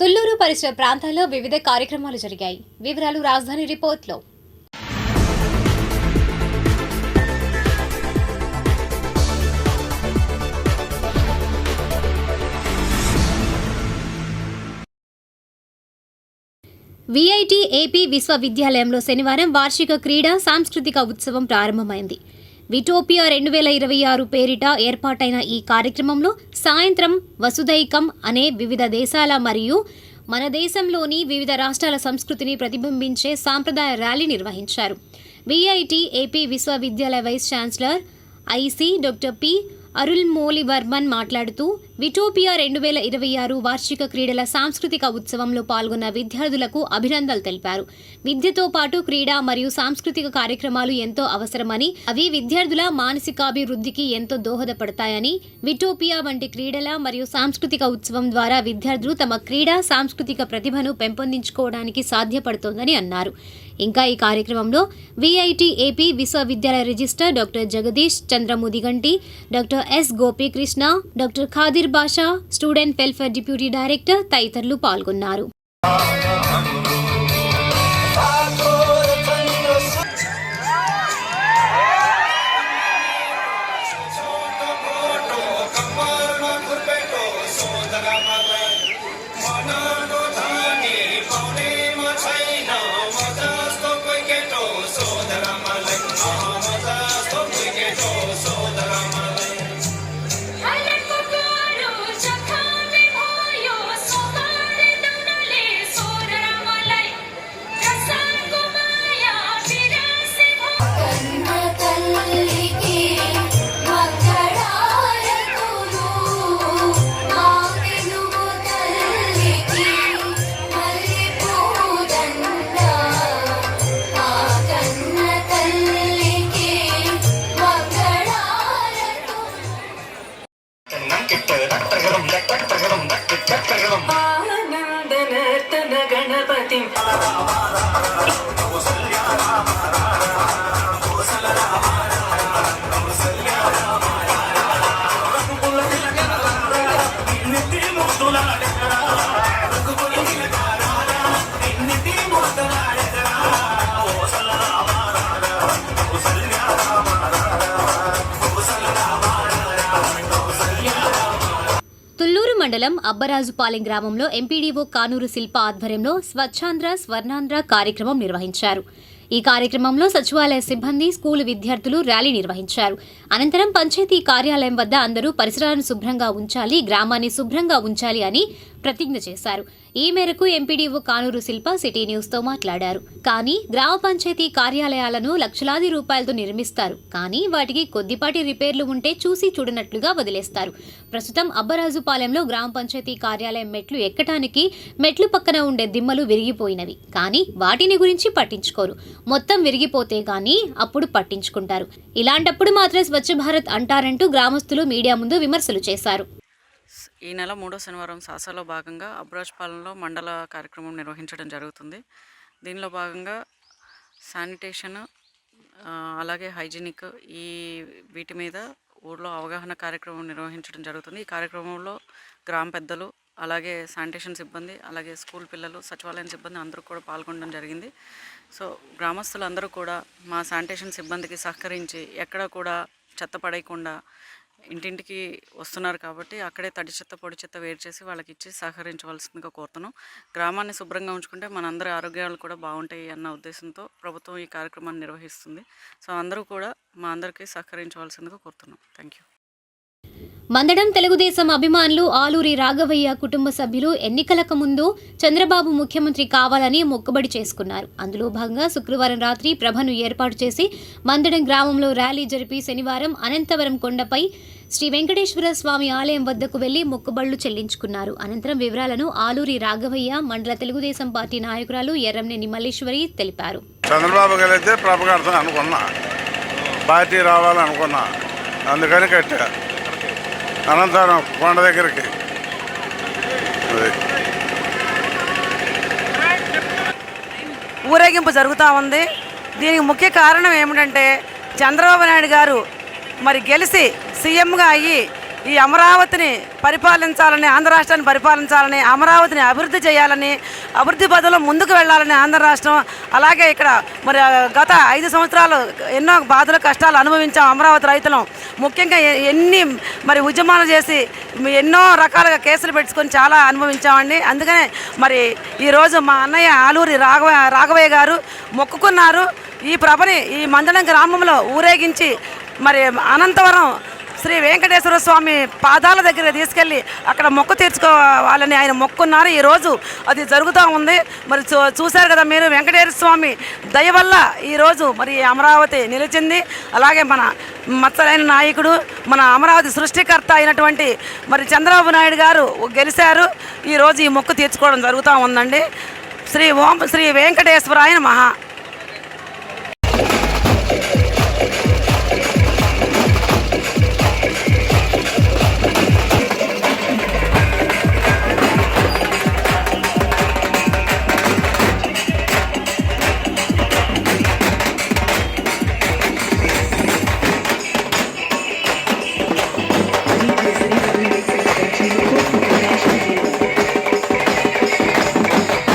తుల్లూరు పరిసర ప్రాంతాల్లో వివిధ కార్యక్రమాలు జరిగాయి. వివరాలు రాజధాని రిపోర్ట్లో. విఐటి ఏపీ విశ్వవిద్యాలయంలో శనివారం వార్షిక క్రీడా సాంస్కృతిక ఉత్సవం ప్రారంభమైంది. విటోపియా రెండు వేల ఇరవై ఆరు పేరిట ఏర్పాటైన ఈ కార్యక్రమంలో సాయంత్రం వసుదైకం అనే వివిధ దేశాల మరియు మన దేశంలోని వివిధ రాష్ట్రాల సంస్కృతిని ప్రతిబింబించే సాంప్రదాయ ర్యాలీ నిర్వహించారు. విఐటి ఏపీ విశ్వవిద్యాలయ vice chancellor IC doctor P Arulmozhi Varman మాట్లాడుతూ విటోపియా రెండు వేల ఇరవై ఆరు వార్షిక క్రీడల సాంస్కృతిక ఉత్సవంలో పాల్గొన్న విద్యార్థులకు అభినందనలు తెలిపారు. విద్యతో పాటు క్రీడా మరియు సాంస్కృతిక కార్యక్రమాలు ఎంతో అవసరమని అవి విద్యార్థుల మానసికాభివృద్ధికి ఎంతో దోహదపడతాయని విటోపియా వంటి క్రీడల మరియు సాంస్కృతిక ఉత్సవం ద్వారా విద్యార్థులు తమ క్రీడా సాంస్కృతిక ప్రతిభను పెంపొందించుకోవడానికి సాధ్యపడుతోందని అన్నారు. ఇంకా ఈ కార్యక్రమంలో విఐటి ఏపీ విశ్వవిద్యాలయ register doctor Jagadish Chandra Mudiganti doctor S Gopikrishna doctor Khadir Basha student welfare deputy director తదితరులు పాల్గొన్నారు. గణపతి మండలం అబ్బరాజుపాలెం గ్రామంలో ఎంపీడీఓ కానూరు శిల్ప ఆధ్వర్యంలో స్వచ్ఛాంధ్ర స్వర్ణాంధ్ర కార్యక్రమం నిర్వహించారు. ఈ కార్యక్రమంలో సచివాలయ సిబ్బంది స్కూలు విద్యార్థులు ర్యాలీ నిర్వహించారు. అనంతరం పంచాయతీ కార్యాలయం వద్ద అందరూ పరిసరాలను శుభ్రంగా ఉంచాలి గ్రామాన్ని శుభ్రంగా ఉంచాలి అని ప్రతిజ్ఞ చేశారు. ఈ మేరకు ఎంపీడీఓ కానూరు శిల్ప సిటీ న్యూస్తో మాట్లాడారు. కానీ గ్రామ పంచాయతీ కార్యాలయాలను లక్షలాది రూపాయలతో నిర్మిస్తారు. కానీ వాటికి కొద్దిపాటి రిపేర్లు ఉంటే చూసి చూడనట్లుగా వదిలేస్తారు. ప్రస్తుతం అబ్బరాజుపాలెంలో గ్రామ పంచాయతీ కార్యాలయం మెట్లు ఎక్కటానికి మెట్లు పక్కన ఉండే దిమ్మలు విరిగిపోయినవి. కానీ వాటిని గురించి పట్టించుకోరు. మొత్తం విరిగిపోతే గానీ అప్పుడు పట్టించుకుంటారు. ఇలాంటప్పుడు మాత్రం స్వచ్ఛ భారత్ అంటారంటూ గ్రామస్తులు మీడియా ముందు విమర్శలు చేశారు. ఈ నెల మూడో శనివారం సాసాలో భాగంగా అబ్రాజ్పాలెంలో మండల కార్యక్రమం నిర్వహించడం జరుగుతుంది. దీనిలో భాగంగా శానిటేషన్ అలాగే హైజీనిక్ ఈ వీటి మీద ఊర్లో అవగాహన కార్యక్రమం నిర్వహించడం జరుగుతుంది. ఈ కార్యక్రమంలో గ్రామ పెద్దలు అలాగే శానిటేషన్ సిబ్బంది అలాగే స్కూల్ పిల్లలు సచివాలయం సిబ్బంది అందరూ కూడా పాల్గొనడం జరిగింది. సో గ్రామస్తులందరూ కూడా మా శానిటేషన్ సిబ్బందికి సహకరించి ఎక్కడ కూడా చెత్త పడేయకుండా ఇంటింటికి వస్తున్నారు కాబట్టి అక్కడే తడి చెత్త పొడి చెత్త వేరు చేసి వాళ్ళకి ఇచ్చి సహకరించవలసిందిగా కోరుతున్నాం. గ్రామాన్ని శుభ్రంగా ఉంచుకుంటే మనందరి ఆరోగ్యాలు కూడా బాగుంటాయి అన్న ఉద్దేశంతో ప్రభుత్వం ఈ కార్యక్రమాన్ని నిర్వహిస్తుంది. సో అందరూ కూడా మా అందరికీ సహకరించవలసిందిగా కోరుతున్నాం. థ్యాంక్ యూ మందడం తెలుగుదేశం అభిమానులు ఆలూరి రాఘవయ్య కుటుంబ సభ్యులు ఎన్నికలకు ముందు చంద్రబాబు ముఖ్యమంత్రి కావాలని మొక్కుబడి చేసుకున్నారు. అందులో భాగంగా శుక్రవారం రాత్రి ప్రభను ఏర్పాటు చేసి మందడం గ్రామంలో ర్యాలీ జరిపి శనివారం అనంతవరం కొండపై శ్రీ వెంకటేశ్వర స్వామి ఆలయం వద్దకు వెళ్ళి మొక్కుబళ్ళు చెల్లించుకున్నారు. అనంతరం వివరాలను ఆలూరి రాఘవయ్య మండల తెలుగుదేశం పార్టీ నాయకురాలు ఎర్రంనేని మల్లేశ్వరి తెలిపారు. చంద్రబాబు అనుకున్నా. పార్టీ రావాలనుకున్నా. అందుకని కట్టారు. అనంతరం కొండ దగ్గరికి. ఊరేగింపు జరుగుతూ ఉంది. దీనికి ముఖ్య కారణం ఏమిటంటే చంద్రబాబు నాయుడు గారు మరి గెలిచి సీఎంగా అయ్యి ఈ అమరావతిని పరిపాలించాలని ఆంధ్ర రాష్ట్రాన్ని పరిపాలించాలని అమరావతిని అభివృద్ధి చేయాలని అభివృద్ధి పదంలో ముందుకు వెళ్ళాలని ఆంధ్ర రాష్ట్రం అలాగే ఇక్కడ మరి గత ఐదు సంవత్సరాలు ఎన్నో బాధలు కష్టాలు అనుభవించాం అమరావతి రైతులం. ముఖ్యంగా ఎన్ని మరి ఉద్యమాలు చేసి ఎన్నో రకాలుగా కేసులు పెట్టుకొని చాలా అనుభవించామండి. అందుకనే మరి ఈరోజు మా అన్నయ్య ఆలూరి రాఘవ రాఘవయ్య గారు మొక్కుకున్నారు. ఈ ప్రభని ఈ మందడం గ్రామంలో ఊరేగించి మరి అనంతవరం శ్రీ వెంకటేశ్వర స్వామి పాదాల దగ్గర తీసుకెళ్ళి అక్కడ మొక్కు తీర్చుకోవాలని ఆయన మొక్కున్నారు. ఈరోజు అది జరుగుతూ ఉంది. మరి చూ చూశారు కదా మీరు వెంకటేశ్వర స్వామి దయ వల్ల ఈరోజు మరి అమరావతి నిలిచింది. అలాగే మన మత్సరైన నాయకుడు మన అమరావతి సృష్టికర్త అయినటువంటి మరి చంద్రబాబు నాయుడు గారు గెలిచారు. ఈరోజు ఈ మొక్కు తీర్చుకోవడం జరుగుతూ ఉందండి. శ్రీ ఓం శ్రీ వెంకటేశ్వరాయన మహా